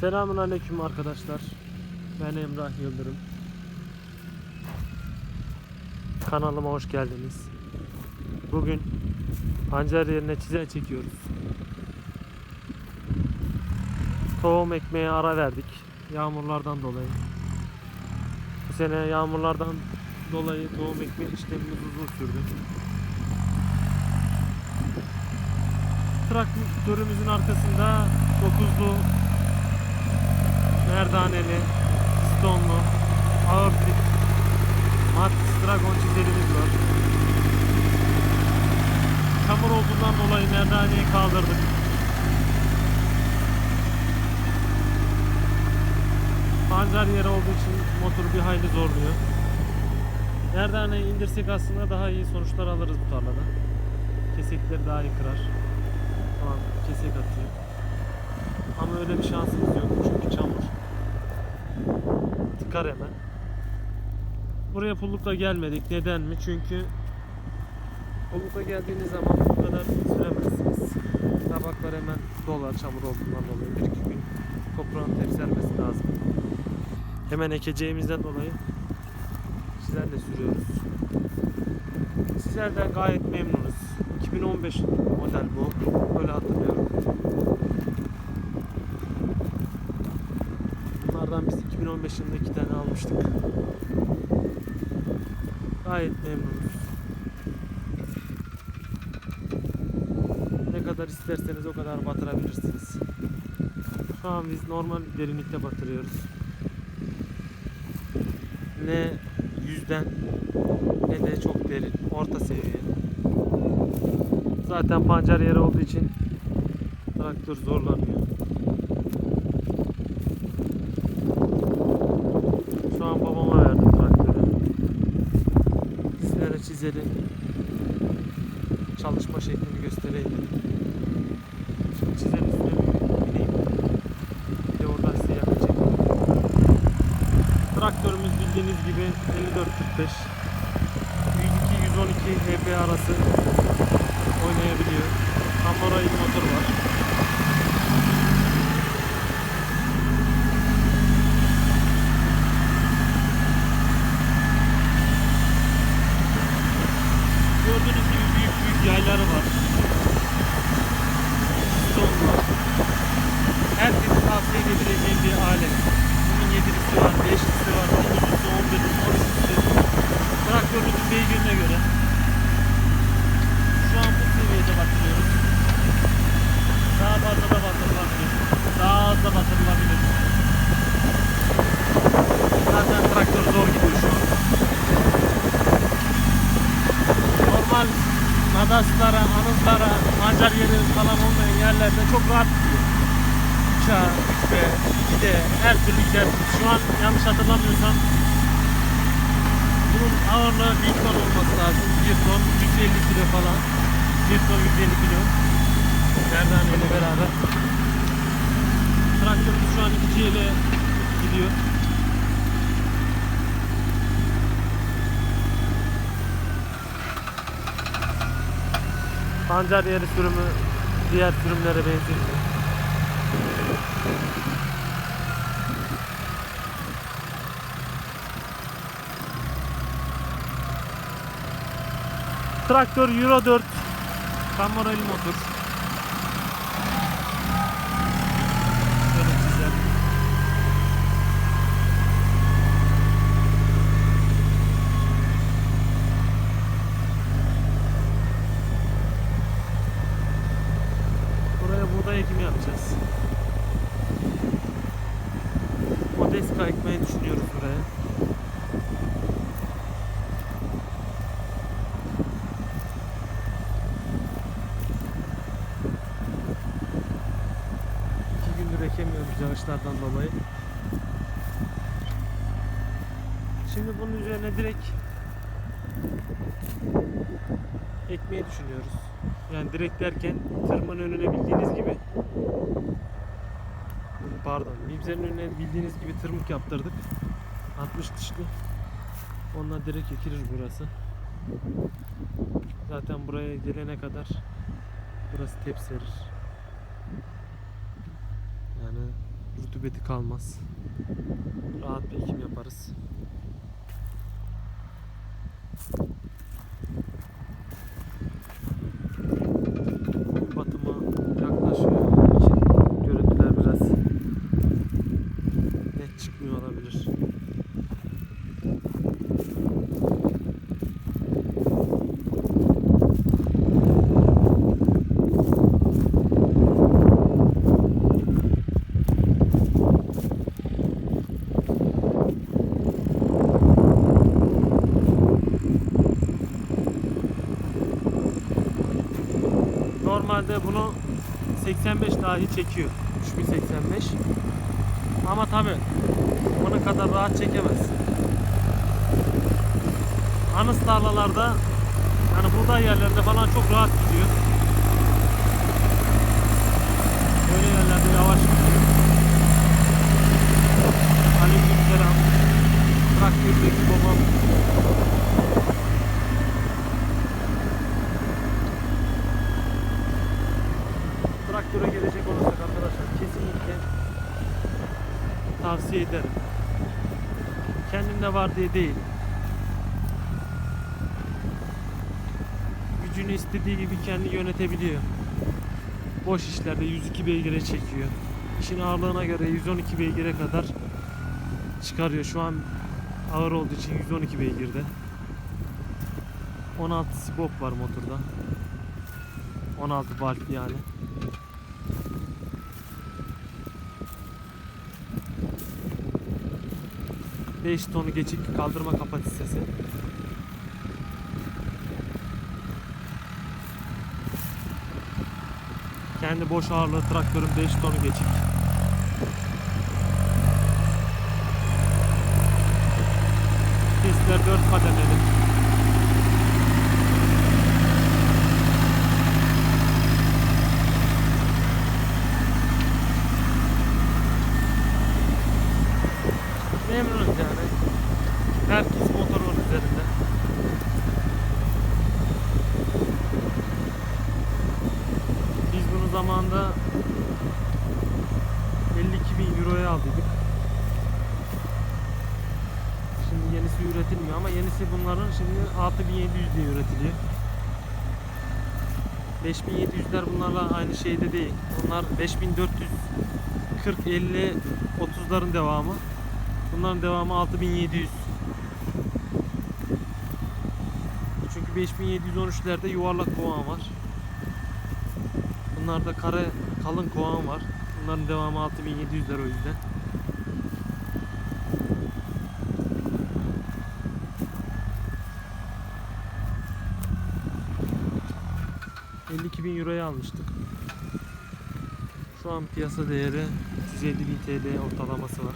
Selamun Aleyküm arkadaşlar. Ben Emrah Yıldırım. Kanalıma hoş geldiniz. Bugün pancar yerine çizel çekiyoruz. Tohum ekmeğe ara verdik. Yağmurlardan dolayı. Bu sene yağmurlardan dolayı tohum ekme işlemimiz uzun sürdü. Traktörümüzün arkasında 9'lu merdaneli, pistonlu, ağır tip, mat dragon çizelimiz var. Çamur olduğundan dolayı merdaneyi kaldırdık. Pancar yeri olduğu için motor bir hayli zorluyor. Merdaneyi indirsek aslında daha iyi sonuçlar alırız bu tarlada. Kesekleri daha iyi kırar. An kesek atıyor. Ama öyle bir şansımız yok çünkü çamur. Tıkar hemen. Buraya pullukla gelmedik. Neden mi? Çünkü pullukla geldiğiniz zaman bu kadar süremezsiniz. Tabaklar hemen dolar çamur olduğundan dolayı. Bir iki gün toprağın tepsermesi lazım. Hemen ekeceğimizden dolayı sizlerle sürüyoruz. Sizlerden gayet memnunuz. 2015 model bu. Öyle hatırlıyorum. Bunlardan biz 2015 yılında iki tane almıştık. Gayet memnunuz. Ne kadar isterseniz o kadar batırabilirsiniz. Şu an biz normal derinlikte batırıyoruz. Ne yüzden ne de çok derin, orta seviye. Zaten pancar yeri olduğu için traktör zorlanıyor. Şu an babama verdim traktörü. Çizeli çalışma şeklini göstereyim dedim. Şimdi çizerin üstüne bir bineyim. Bir de oradan size yakın. Traktörümüz bildiğiniz gibi 5445 102-112 HP arası oynayabiliyor. Amora'yı motor var. Gördüğünüz gibi büyük büyük yayları var. Piston var. Herkese tavsiye edebileceğim bir alet. Bunun 7'lisi var, 5'lisi var, 9'lusu, 11'lisi, 12'lisi. Traktörünüzün beygirine göre. Şu an bu seviyede batırıyoruz. Daha fazla da batırılabilir. Daha az da batırılabilir. Zaten traktör zor gidiyor şu an. Normal nadaslara, anızlara, mancar yeri falan yerlerde çok rahat gidiyor. Uçağa, üçe, gide, her türlü gidersiniz. Şu an yanlış hatırlamıyorsam bunun ağırlığı 1 ton olması lazım. 1 ton 150 kilo falan. 1 ton 150 kilo. Merdane ile beraber. Traktörümüz şu an 2 ile gidiyor. Pancar yeri sürümü diğer sürümlere benziyor. Traktör Euro 4 Camorelli motor. Şöyle çizelim. Buraya buğday ekimi yapacağız. Odeska ekmeği düşünüyoruz buraya. İki gündür ekemiyoruz yağışlardan dolayı. Şimdi bunun üzerine direkt ekmeği düşünüyoruz. Yani direkt derken tırmanın önüne bildiğiniz gibi pardon mibzenin önüne bildiğiniz gibi tırmık yaptırdık. 60 dişli. Onunla direkt ekilir burası. Zaten buraya gelene kadar burası tepserir. Yani Rutubeti kalmaz. Rahat bir ekim yaparız. Normalde bunu 85 dahi çekiyor. 3085. Ama tabi onun kadar rahat çekemez. Anız tarlalarda yani buğday yerlerinde falan çok rahat gidiyor. Böyle yerlerde yavaş gidiyor. Var diye değil. Gücünü istediği gibi kendi yönetebiliyor. Boş işlerde 102 beygire çekiyor. İşin ağırlığına göre 112 beygire kadar çıkarıyor. Şu an ağır olduğu için 112 beygirde. 16 sibop var motorda. 16 valf yani. Beş tonu geçik kaldırma kapasitesi. Kendi boş ağırlığı traktörün 5 tonu geçik. Testler 4 kademeli. Memnunuz yani. Herkes motor var üzerinde. Biz bunu zamanında 52 bin euroya aldıydık. Şimdi yenisi üretilmiyor ama yenisi bunların şimdi 6700 diye üretiliyor. 5700'ler bunlarla aynı şeyde değil. Bunlar 5440 50 30'ların devamı. Bunların devamı 6700. Çünkü 5713'lerde yuvarlak kovan var. Bunlarda kare kalın kovan var. Bunların devamı 6700'ler o yüzden. ...52 bin euroya almıştık. Şu an piyasa değeri 150 bin TL ortalaması var.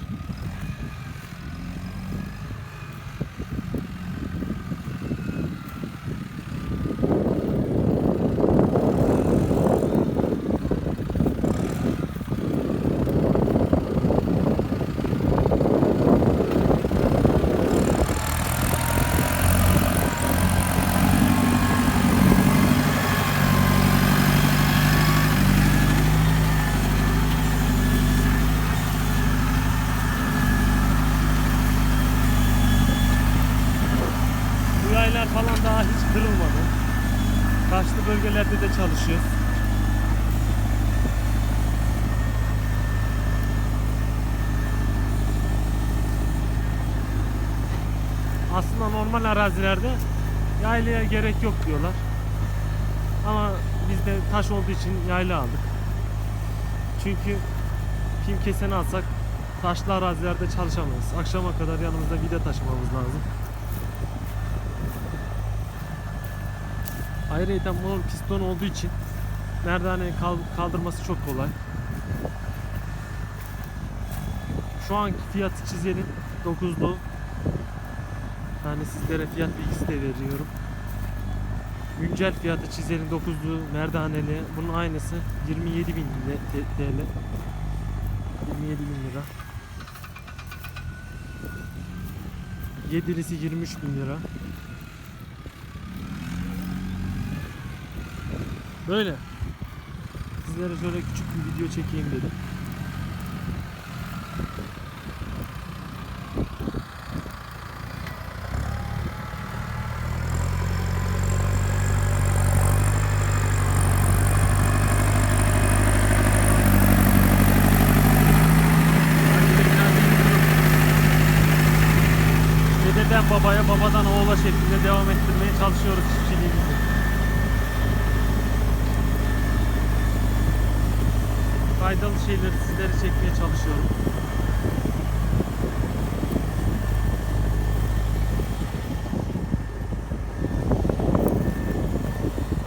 Yaylar falan daha hiç kırılmadı. Taşlı bölgelerde de çalışıyor. Aslında normal arazilerde yaylaya gerek yok diyorlar. Ama biz de taş olduğu için yayla aldık. Çünkü kim keseni alsak taşlı arazilerde çalışamayız. Akşama kadar yanımızda vida taşımamız lazım. Ayrıca bunun piston olduğu için merdane kal- kaldırması çok kolay. Şu anki fiyatı çizelim 9'lu. Yani sizlere fiyat bilgisi de veriyorum. Güncel fiyatı çizelim 9'lu merdaneli. Bunun aynısı 27 bin TL. 27 bin lira. Yedilisi 23 bin lira. Böyle. Sizlere şöyle küçük bir video çekeyim dedim. Faydalı şeyleri sizlere çekmeye çalışıyorum.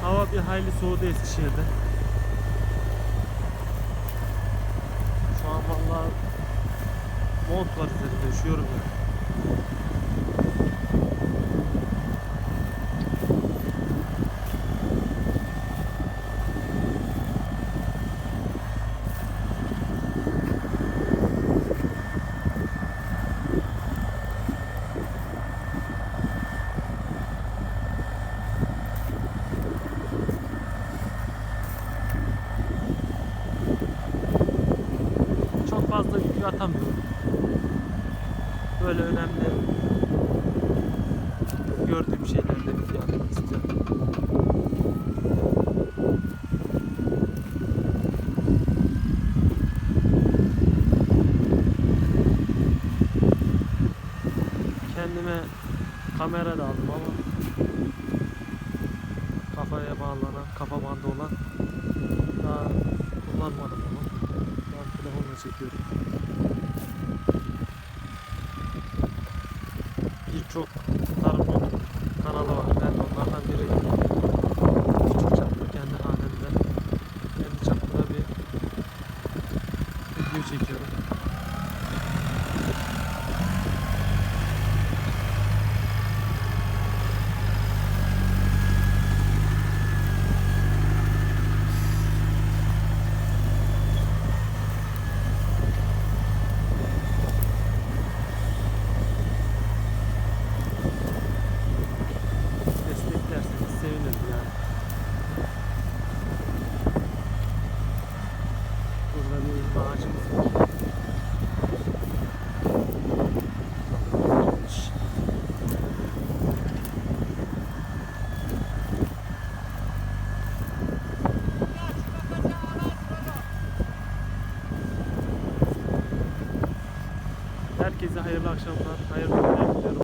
Hava bir hayli soğudu Eskişehir'de. Şu an vallahi mont var üzerimde üşüyorum ya. Çok fazla yükü atamıyorum. Böyle önemli gördüğüm şeylerde video atmak istiyorum. Kendime kamera da aldım ama kafaya bağlanan, kafa bandı olan daha kullanmadım şu an telefonla çekiyorum. Birçok tarım kanalı var. Ben de onlardan biri. Herkese hayırlı akşamlar, hayırlı.